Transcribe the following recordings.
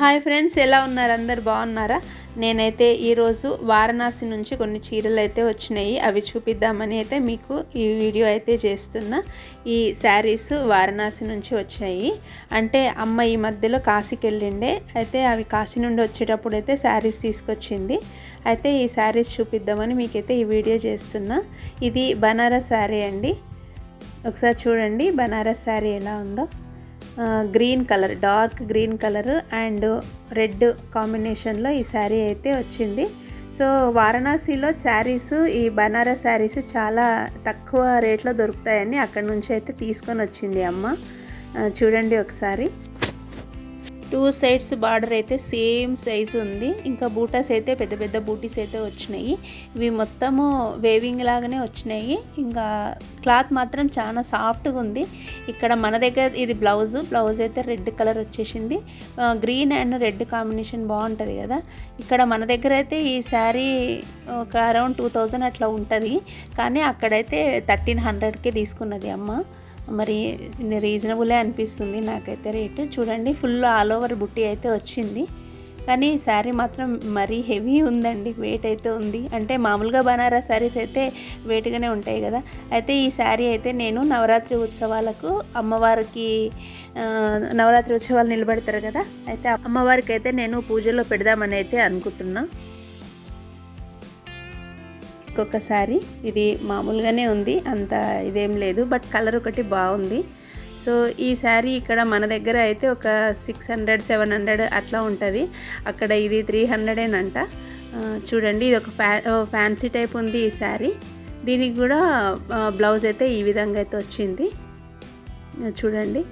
Hi friends ఎలా ఉన్నారు? అందరు బాగున్నారా? నేనైతే ఈరోజు వారణాసి నుంచి కొన్ని చీరలు అయితే వచ్చినాయి. అవి చూపిద్దామని అయితే మీకు ఈ వీడియో అయితే చేస్తున్నా. ఈ శారీస్ వారణాసి నుంచి వచ్చాయి. అంటే అమ్మ ఈ మధ్యలో కాశీకి వెళ్ళిండే అయితే అవి కాశీ నుండి వచ్చేటప్పుడు అయితే శారీస్ తీసుకొచ్చింది. అయితే ఈ శారీస్ చూపిద్దామని మీకైతే ఈ వీడియో చేస్తున్నా. ఇది బనారస్ శారీ అండి. ఒకసారి చూడండి బనారస్ శారీ ఎలా ఉందో. Green colour dark green colour and red కాంబినేషన్లో ఈ శారీ అయితే వచ్చింది. సో వారణాసిలో శారీస్ ఈ బనారస్ శారీస్ చాలా తక్కువ రేట్లో దొరుకుతాయని అక్కడ నుంచి అయితే తీసుకొని వచ్చింది అమ్మ. చూడండి ఒకసారి. టూ సైడ్స్ బార్డర్ అయితే సేమ్ సైజు ఉంది. ఇంకా బూటాస్ అయితే పెద్ద పెద్ద బూటీస్ అయితే వచ్చినాయి. ఇవి మొత్తము వేవింగ్ లాగానే వచ్చినాయి. ఇంకా క్లాత్ మాత్రం చాలా సాఫ్ట్గా ఉంది. ఇక్కడ మన దగ్గర ఇది బ్లౌజ్. బ్లౌజ్ అయితే రెడ్ కలర్ వచ్చేసింది. గ్రీన్ అండ్ రెడ్ కాంబినేషన్ బాగుంటుంది కదా. ఇక్కడ మన దగ్గర అయితే ఈ శారీ ఒక అరౌండ్ టూ థౌజండ్ అట్లా ఉంటుంది. కానీ అక్కడైతే థర్టీన్ హండ్రెడ్కే తీసుకున్నది అమ్మ. మరి రీజనబులే అనిపిస్తుంది నాకైతే రేటు. చూడండి ఫుల్ ఆల్ ఓవర్ బుట్టి అయితే వచ్చింది. కానీ శారీ మాత్రం మరీ హెవీ ఉందండి వెయిట్ అయితే ఉంది. అంటే మామూలుగా బనారస్ శారీస్ అయితే వెయిట్గానే ఉంటాయి కదా. అయితే ఈ శారీ అయితే నేను నవరాత్రి ఉత్సవాలకు అమ్మవారికి నవరాత్రి ఉత్సవాలు నిలబెడతారు కదా. అయితే అమ్మవారికి అయితే నేను పూజలో పెడదామని అయితే అనుకుంటున్నాను అనుకుంటున్నా ఇంకొకసారి. ఇది మామూలుగానే ఉంది అంత ఇదేం లేదు బట్ కలర్ ఒకటి బాగుంది. సో ఈ శారీ ఇక్కడ మన దగ్గర అయితే ఒక సిక్స్ హండ్రెడ్ సెవెన్ హండ్రెడ్ అట్లా ఉంటుంది. అక్కడ ఇది త్రీ హండ్రెడేనంట చూడండి ఇది ఒక ఫ్యా ఫ్యాన్సీ టైప్ ఉంది ఈ శారీ. దీనికి కూడా బ్లౌజ్ అయితే ఈ విధంగా అయితే వచ్చింది. చూడండి.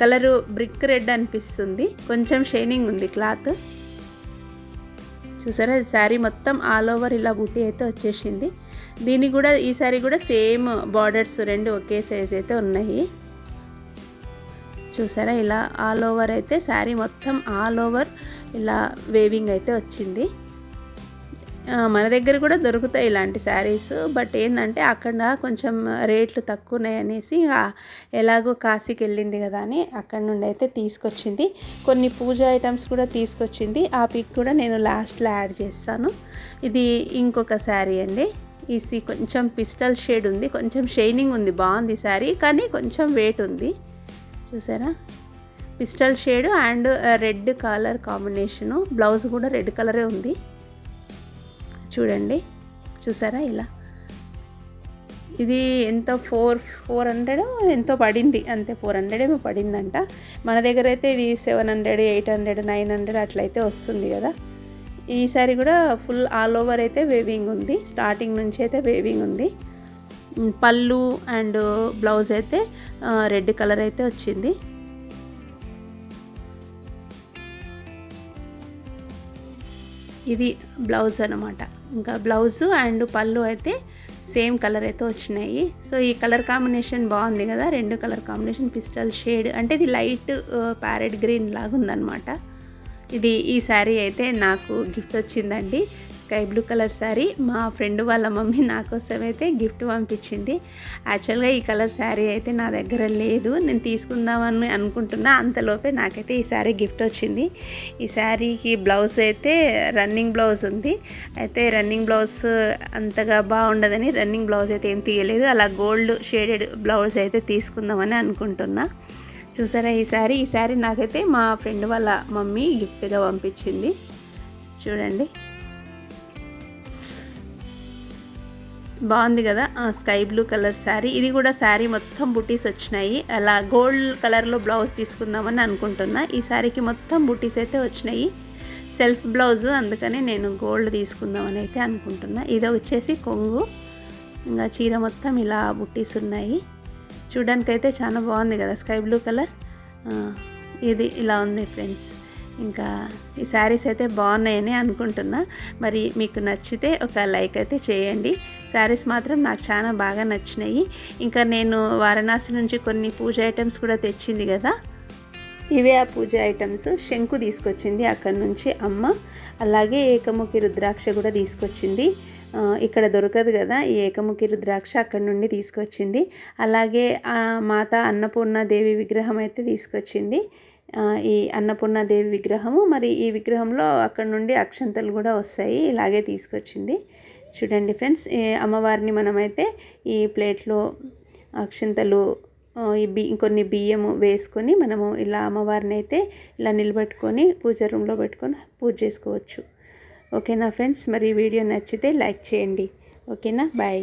కలరు బ్రిక్ రెడ్ అనిపిస్తుంది. కొంచెం షైనింగ్ ఉంది క్లాత్. చూసారా? శారీ మొత్తం ఆల్ ఓవర్ ఇలా బుట్టి అయితే వచ్చేసింది. దీని కూడా ఈ శారీ కూడా సేమ్ బార్డర్స్ రెండు ఒకే సైజ్ అయితే ఉన్నాయి. చూసారా? ఇలా ఆల్ ఓవర్ అయితే శారీ మొత్తం ఆల్ ఓవర్ ఇలా వేవింగ్ అయితే వచ్చింది. మన దగ్గర కూడా దొరుకుతాయి ఇలాంటి శారీస్ బట్ ఏంటంటే అక్కడ కొంచెం రేట్లు తక్కువ అనేసి ఎలాగో కాశీకి వెళ్ళింది కదా అని అక్కడ నుండి అయితే తీసుకొచ్చింది. కొన్ని పూజ ఐటమ్స్ కూడా తీసుకొచ్చింది. ఆ పిక్ కూడా నేను లాస్ట్లో యాడ్ చేస్తాను. ఇది ఇంకొక శారీ అండి. ఈ సీ కొంచెం పిస్టల్ షేడ్ ఉంది. కొంచెం షైనింగ్ ఉంది. బాగుంది శారీ కానీ కొంచెం వెయిట్ ఉంది. చూసారా? Pastel shade and red colour combination. Blouse కూడా రెడ్ కలరే ఉంది. చూడండి. చూసారా ఇలా? ఇది ఎంత ఫోర్ ఫోర్ హండ్రెడ్ ఎంతో పడింది. అంతే ఫోర్ హండ్రెడ్ ఏమో పడిందంట. మన దగ్గర అయితే ఇది seven hundred eight hundred nine hundred అట్లయితే వస్తుంది కదా. ఈసారి కూడా ఫుల్ ఆల్ ఓవర్ అయితే వేవింగ్ ఉంది. స్టార్టింగ్ నుంచి అయితే వేవింగ్ ఉంది. పళ్ళు అండ్ బ్లౌజ్ అయితే రెడ్ కలర్ అయితే వచ్చింది. ఇది బ్లౌజ్ అనమాట ఇంకా బ్లౌజ్ అండ్ పళ్ళు అయితే సేమ్ కలర్ అయితే వచ్చినాయి. సో ఈ కలర్ కాంబినేషన్ బాగుంది కదా రెండు కలర్ కాంబినేషన్ పిస్టల్ షేడ్. అంటే ఇది లైట్ ప్యారెట్ గ్రీన్ లాగా ఉందన్నమాట ఇది ఈ శారీ అయితే నాకు గిఫ్ట్ వచ్చిందండి. స్కై బ్లూ కలర్ శారీ మా ఫ్రెండ్ వాళ్ళ మమ్మీ నా కోసం అయితే గిఫ్ట్ పంపించింది. యాక్చువల్గా ఈ కలర్ శారీ అయితే నా దగ్గర లేదు. నేను తీసుకుందామని అనుకుంటున్నా. అంతలోపే నాకైతే ఈ శారీ గిఫ్ట్ వచ్చింది. ఈ శారీకి బ్లౌజ్ అయితే రన్నింగ్ బ్లౌజ్ ఉంది. అయితే రన్నింగ్ బ్లౌజ్ అంతగా బాగుండదని రన్నింగ్ బ్లౌజ్ అయితే ఏం తీయలేదు. అలా గోల్డ్ షేడెడ్ బ్లౌజ్ అయితే తీసుకుందామని అనుకుంటున్నా. చూసారా ఈ శారీ? ఈ శారీ నాకైతే మా ఫ్రెండ్ వాళ్ళ మమ్మీ గిఫ్ట్గా పంపించింది. చూడండి. బాగుంది కదా? Sky blue colour sari. ఇది కూడా శారీ మొత్తం బుటీస్ వచ్చినాయి. అలా గోల్డ్ కలర్లో బ్లౌజ్ తీసుకుందామని అనుకుంటున్నా. ఈ శారీకి మొత్తం బుటీస్ అయితే వచ్చినాయి. సెల్ఫ్ బ్లౌజ్ అందుకని నేను గోల్డ్ తీసుకుందామని అయితే అనుకుంటున్నా. ఇది వచ్చేసి కొంగు. ఇంకా చీర మొత్తం ఇలా బుట్టీస్ ఉన్నాయి. చూడడానికి అయితే చాలా బాగుంది కదా స్కై బ్లూ కలర్? ఇది ఇలా ఉంది ఫ్రెండ్స్. ఇంకా ఈ శారీస్ అయితే బాగున్నాయని అనుకుంటున్నా. మరి మీకు నచ్చితే ఒక లైక్ అయితే చేయండి. శారీస్ మాత్రం నాకు చాలా బాగా నచ్చినాయి. ఇంకా నేను వారణాసి నుంచి కొన్ని పూజ ఐటమ్స్ కూడా తెచ్చింది కదా. ఇవే ఆ పూజ ఐటమ్స్. శంకు తీసుకొచ్చింది అక్కడి నుంచి అమ్మ. అలాగే ఏకముఖి రుద్రాక్ష కూడా తీసుకొచ్చింది. ఇక్కడ దొరకదు కదా ఈ ఏకముఖి రుద్రాక్ష అక్కడి నుండి తీసుకొచ్చింది. అలాగే మాత అన్నపూర్ణ దేవి విగ్రహం అయితే తీసుకొచ్చింది. ఈ ఈ అన్నపూర్ణాదేవి విగ్రహము. మరి ఈ విగ్రహంలో అక్కడ నుండి అక్షంతలు కూడా వస్తాయి. ఇలాగే తీసుకొచ్చింది. చూడండి ఫ్రెండ్స్ అమ్మవారిని మనమైతే ఈ ప్లేట్లో అక్షంతలు ఈ బి కొన్ని బియ్యము వేసుకొని మనము ఇలా అమ్మవారిని అయితే ఇలా నిలబెట్టుకొని పూజ రూమ్లో పెట్టుకొని పూజ చేసుకోవచ్చు. ఓకేనా ఫ్రెండ్స్? మరి వీడియో నచ్చితే లైక్ చేయండి. ఓకేనా? బాయ్.